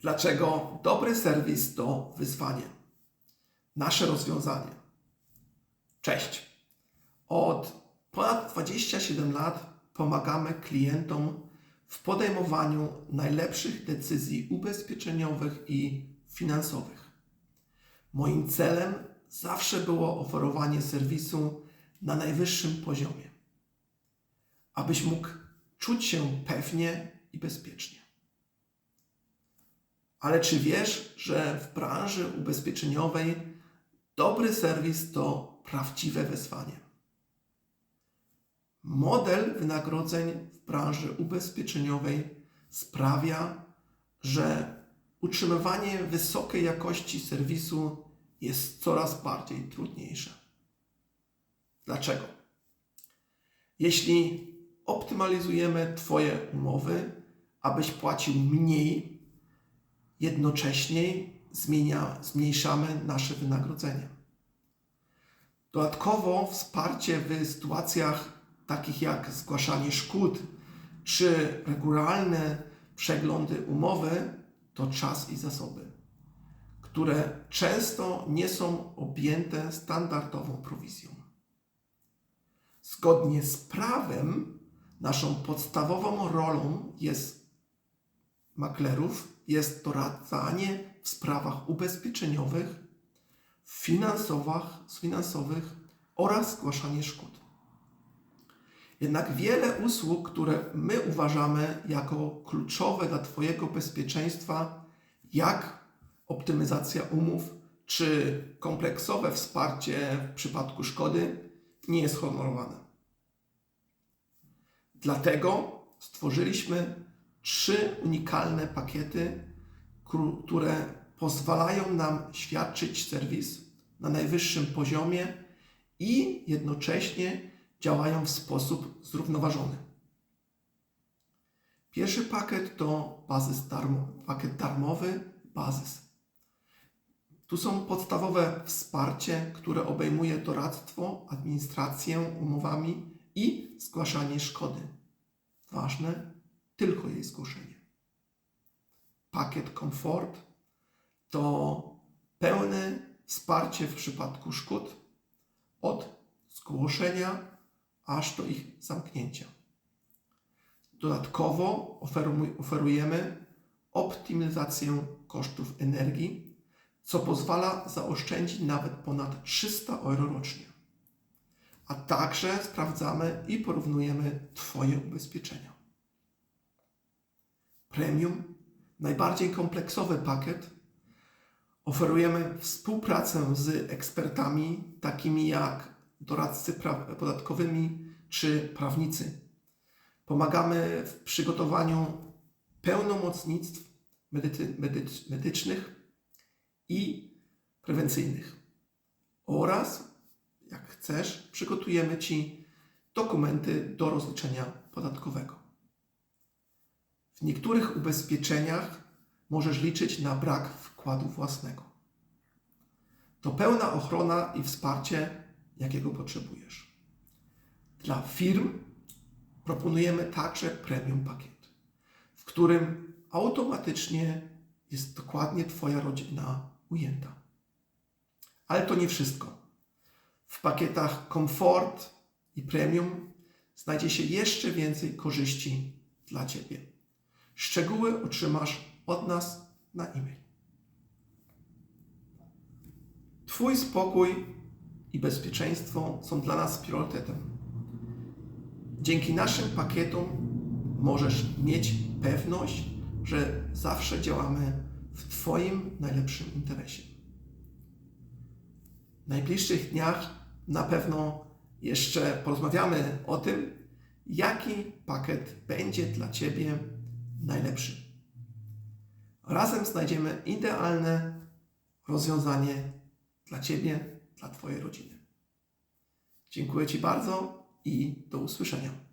Dlaczego dobry serwis to wyzwanie? Nasze rozwiązanie. Cześć. Od ponad 27 lat pomagamy klientom w podejmowaniu najlepszych decyzji ubezpieczeniowych i finansowych. Moim celem zawsze było oferowanie serwisu na najwyższym poziomie, abyś mógł czuć się pewnie i bezpiecznie. Ale czy wiesz, że w branży ubezpieczeniowej dobry serwis to prawdziwe wyzwanie? Model wynagrodzeń w branży ubezpieczeniowej sprawia, że utrzymywanie wysokiej jakości serwisu jest coraz bardziej trudniejsze. Dlaczego? Jeśli optymalizujemy Twoje umowy, abyś płacił mniej, jednocześnie zmienia, zmniejszamy nasze wynagrodzenie. Dodatkowo wsparcie w sytuacjach takich jak zgłaszanie szkód czy regularne przeglądy umowy to czas i zasoby, które często nie są objęte standardową prowizją. Zgodnie z prawem, naszą podstawową rolą jest maklerów jest doradzanie w sprawach ubezpieczeniowych, finansowych, finansowych oraz zgłaszanie szkód. Jednak wiele usług, które my uważamy jako kluczowe dla Twojego bezpieczeństwa, jak optymalizacja umów czy kompleksowe wsparcie w przypadku szkody, nie jest honorowane. Dlatego stworzyliśmy trzy unikalne pakiety, które pozwalają nam świadczyć serwis na najwyższym poziomie i jednocześnie działają w sposób zrównoważony. Pierwszy pakiet to bazys darmo, pakiet darmowy Bazys. Tu są podstawowe wsparcie, które obejmuje doradztwo, administrację umowami i zgłaszanie szkody. Ważne, tylko jej zgłoszenie. Pakiet komfort to pełne wsparcie w przypadku szkód od zgłoszenia aż do ich zamknięcia. Dodatkowo oferujemy optymalizację kosztów energii, co pozwala zaoszczędzić nawet ponad 300 euro rocznie. A także sprawdzamy i porównujemy Twoje ubezpieczenia. Premium, najbardziej kompleksowy pakiet, oferujemy współpracę z ekspertami takimi jak doradcy podatkowymi czy prawnicy. Pomagamy w przygotowaniu pełnomocnictw medy medy medycznych i prewencyjnych. Oraz, jak chcesz, przygotujemy Ci dokumenty do rozliczenia podatkowego. W niektórych ubezpieczeniach możesz liczyć na brak wkładu własnego. To pełna ochrona i wsparcie, jakiego potrzebujesz. Dla firm proponujemy także premium pakiet, w którym automatycznie jest dokładnie Twoja rodzina ujęta. Ale to nie wszystko. W pakietach komfort i premium znajdzie się jeszcze więcej korzyści dla Ciebie. Szczegóły otrzymasz od nas na e-mail. Twój spokój i bezpieczeństwo są dla nas priorytetem. Dzięki naszym pakietom możesz mieć pewność, że zawsze działamy w Twoim najlepszym interesie. W najbliższych dniach na pewno jeszcze porozmawiamy o tym, jaki pakiet będzie dla Ciebie najlepszy. Razem znajdziemy idealne rozwiązanie dla Ciebie, dla Twojej rodziny. Dziękuję Ci bardzo i do usłyszenia.